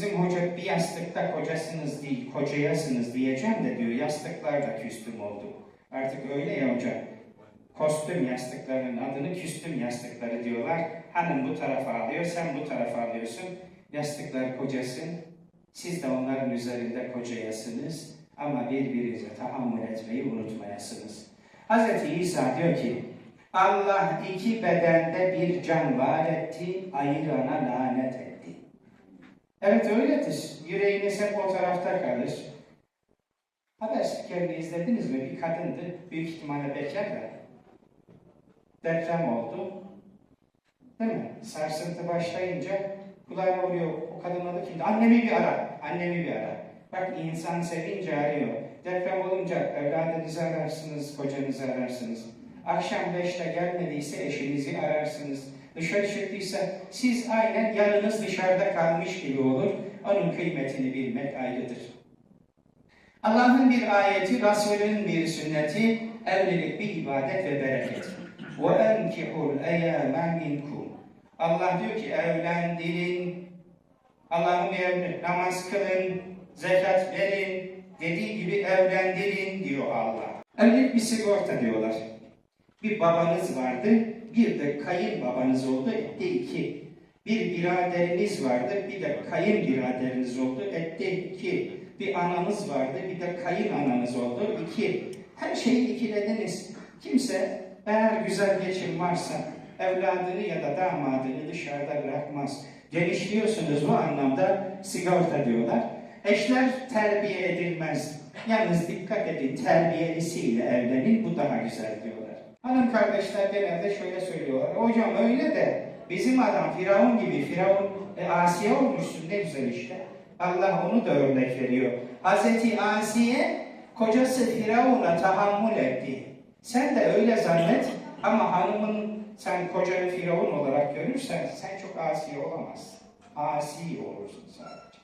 Bizim hoca bir yastıkta kocasınız değil, kocayasınız diyeceğim de diyor, yastıklar da küstüm oldu. Artık öyle ya hocam. Kostüm yastıklarının adını küstüm yastıkları diyorlar. Hanım bu tarafa alıyor, sen bu tarafa alıyorsun. Yastıklar kocasın. Siz de onların üzerinde kocayasınız. Ama birbirinize tahammül etmeyi unutmayasınız. Hz. İsa diyor ki, Allah iki bedende bir can var etti, ayırana lanet etti. Evet öyledir. Yüreğiniz hep o tarafta kalır. Haber spikerini izlediniz mi? Bir kadındı. Büyük ihtimalle bekar da. Deprem oldu. Değil mi? Sarsıntı başlayınca kulağına vuruyor. O kadın adı kimdi? Annemi bir ara. Annemi bir ara. Bak insan sevince arıyor. Deprem olunca evladınızı ararsınız, kocanızı ararsınız. Akşam beşte gelmediyse eşinizi ararsınız Dışarı çıktıysa siz aynen yarınız dışarıda kalmış gibi olur. Onun kıymetini bilmek ayrıdır. Allah'ın bir ayeti, Resulün bir sünneti, evlilik bir ibadet ve bereket. وَاَنْكِحُوا الْاَيَامَ مِنْكُمْ Allah diyor ki evlendirin, Allah'ın bir emri, namaz kılın, zekat verin, dediği gibi evlendirin diyor Allah. Evlilik bir sigorta diyorlar. Bir babanız vardı, bir de kayınbabanız oldu, etti iki. Bir biraderiniz vardı, bir de kayın biraderiniz oldu, etti iki. Bir ananız vardı, bir de kayın ananız oldu, iki. Her şeyi ikilediniz. Kimse eğer güzel geçim varsa evladını ya da damadını dışarıda bırakmaz. Genişliyorsunuz bu anlamda sigorta diyorlar. Eşler terbiye edilmez. Yalnız dikkat edin terbiyelisiyle evlenin bu daha güzel diyorlar. Hanım kardeşler genelde şöyle söylüyorlar. Hocam öyle de bizim adam Firavun gibi Firavun e, Asiye olmuşsun ne güzel işte. Allah onu da örnek veriyor. Hazreti Asiye kocası Firavun'a tahammül etti. Sen de öyle zannet ama hanımın sen kocanı Firavun olarak görürsen sen çok asi olamazsın. Asi olursun sadece.